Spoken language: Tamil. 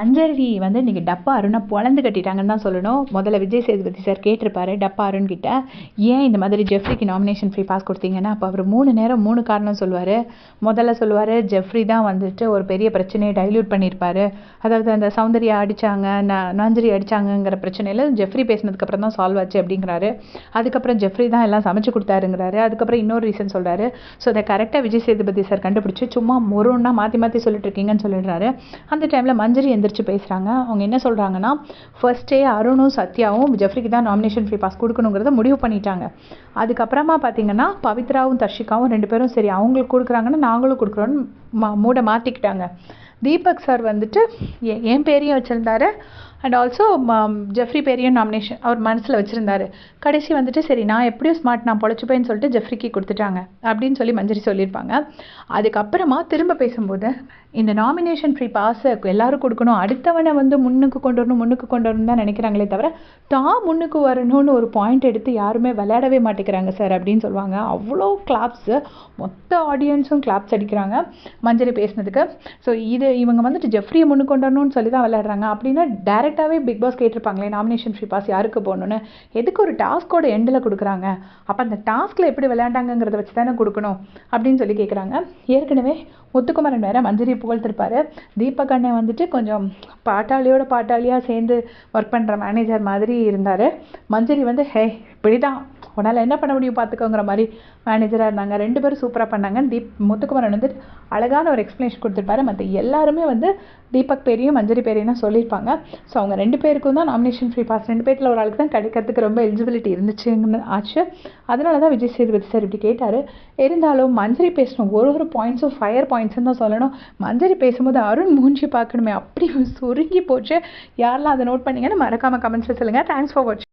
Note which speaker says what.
Speaker 1: அஞ்சலி வந்து இன்றைக்கி டப்பா அருணை பொழந்து கட்டிட்டாங்கன்னு தான் சொல்லணும். முதல்ல விஜய் சேதுபதி சார் கேட்டிருப்பாரு டப்பா அருண் கிட்ட. ஏன் இந்த மாதிரி ஜெஃப்ரிக்கு நாமினேஷன் ஃப்ரீ பாஸ் கொடுத்தீங்கன்னா அப்போ அவர் மூணு நேரம் மூணு காரணம் சொல்லுவார். முதல்ல சொல்லுவார் ஜெஃப்ரி தான் வந்துட்டு ஒரு பெரிய பிரச்சனையை டைல்யூட் பண்ணியிருப்பார். அதாவது அந்த சௌந்தர்யா அடித்தாங்க ந நஞ்சரி அடித்தாங்கங்கிற பிரச்சனையில் ஜெஃப்ரி பேசினதுக்கப்புறம் தான் சால்வ் ஆச்சு அப்படிங்கிறாரு. அதுக்கப்புறம் ஜெஃப்ரி தான் எல்லாம் சமைச்சு கொடுத்தாருங்கிறாரு. அதுக்கப்புறம் இன்னொரு ரீசன் சொல்கிறாரு ஸோ அதை கரெக்டாக விஜய் சேதுபதி சார் கண்டுபிடிச்சி சும்மா ஒரு மாற்றி மாற்றி சொல்லிட்டு இருக்கீங்கன்னு சொல்லிடுறாரு. அந்த டைமில் மஞ்சரி எந்திரிச்சு பேசுகிறாங்க அவங்க என்ன சொல்கிறாங்கன்னா ஃபர்ஸ்டே அருணும் சத்யாவும் ஜெஃப்ரிக்கு தான் நாமினேஷன் ஃப்ரீ பாஸ் கொடுக்கணுங்கிறத முடிவு பண்ணிட்டாங்க. அதுக்கப்புறமா பார்த்தீங்கன்னா பவித்ராவும் தர்ஷிகாவும் ரெண்டு பேரும் சரி அவங்களுக்கு கொடுக்குறாங்கன்னா நாங்களும் கொடுக்குறோன்னு மா மூட மாற்றிக்கிட்டாங்க தீபக் சார் வந்துட்டு என் பேரையும் வச்சுருந்தாரு. அண்ட் ஆல்சோ ஜெஃப்ரி பேரையும் நாமினேஷன் அவர் மனசில் வச்சுருந்தாரு. கடைசி வந்துட்டு சரி நான் எப்படியும் ஸ்மார்ட் நான் பொழைச்சிப்பேன்னு சொல்லிட்டு ஜெஃப்ரிக்கு கொடுத்துட்டாங்க. அப்படின்னு சொல்லி மஞ்சரி சொல்லியிருப்பாங்க. அதுக்கப்புறமா திரும்ப பேசும்போது இந்த நாமினேஷன் ஃப்ரீ பாஸை எல்லாரும் கொடுக்கணும். அடுத்தவனை வந்து முன்னுக்கு கொண்டு வரணும் முன்னுக்கு கொண்டு வரணும் தான் நினைக்கிறாங்களே தவிர தான் முன்னுக்கு வரணும்னு ஒரு பாயிண்ட் எடுத்து யாருமே விளையாடவே மாட்டேங்கிறாங்க சார் அப்படின்னு சொல்லுவாங்க. அவ்வளோ கிளாப்ஸு மொத்த ஆடியன்ஸும் கிளாப்ஸ் அடிக்கிறாங்க மஞ்சரி பேசினதுக்கு. ஸோ இது இவங்க வந்துட்டு ஜெஃப்ரியை முன்னுக்கு கொண்டு வரணும்னு சொல்லி தான் விளையாடுறாங்க. அப்படின்னா டேரெக்டாகவே பிக் பாஸ் கேட்டிருப்பாங்களே நாமினேஷன் ஃப்ரீ பாஸ் யாருக்கு போகணுன்னு எதுக்கு ஒரு டாஸ்க்கோட எண்டில் கொடுக்குறாங்க? அப்போ அந்த டாஸ்கில் எப்படி விளையாண்டாங்கிறத வச்சு தானே கொடுக்கணும் அப்படின்னு சொல்லி கேட்குறாங்க ஏற்கனவே முத்துக்குமரன் வேற மஞ்சரி புகழ்த்திருப்பார். தீபக் அண்ணன் வந்துட்டு கொஞ்சம் பாட்டாளியோட பாட்டாளியாக சேர்ந்து ஒர்க் பண்ணுற மேனேஜர் மாதிரி இருந்தார். மஞ்சரி வந்து ஹே இப்படி தான் உன்னால் என்ன பண்ண முடியும் பார்த்துக்கோங்கிற மாதிரி மேனேஜராக இருந்தாங்க. ரெண்டு பேரும் சூப்பராக பண்ணாங்க. தீப் முத்துக்குமரன் வந்து அழகான ஒரு எக்ஸ்ப்ளனேஷன் கொடுத்துருப்பாரு. மற்ற எல்லாருமே வந்து தீபக் பேரையும் மஞ்சரி பேரையும் தான் சொல்லியிருப்பாங்க. ஸோ அவங்க ரெண்டு பேருக்கும் தான் நாமினேஷன் ஃப்ரீ பாஸ் ரெண்டு பேரில் ஒரு ஆளுக்கு தான் கிடைக்கிறதுக்கு ரொம்ப எலிஜிபிலிட்டி இருந்துச்சுன்னு ஆச்சு. அதனால தான் விஜய் சேதுபதி சார் இப்படி கேட்டார். இருந்தாலும் மஞ்சரி பேசணும். ஒரு ஒரு பாயிண்ட்ஸும் ஃபயர் பாயிண்ட்ஸ்னு தான் சொல்லணும். மஞ்சரி பேசும்போது அருண் மூஞ்சி பார்க்கணுமே. அப்படி சுருங்கி போச்சு. யாரெல்லாம் அதை நோட் பண்ணிங்கன்னு மறக்காமல் கமெண்ட்ஸில் சொல்லுங்கள் தேங்க்ஸ் ஃபார் வாட்சிங்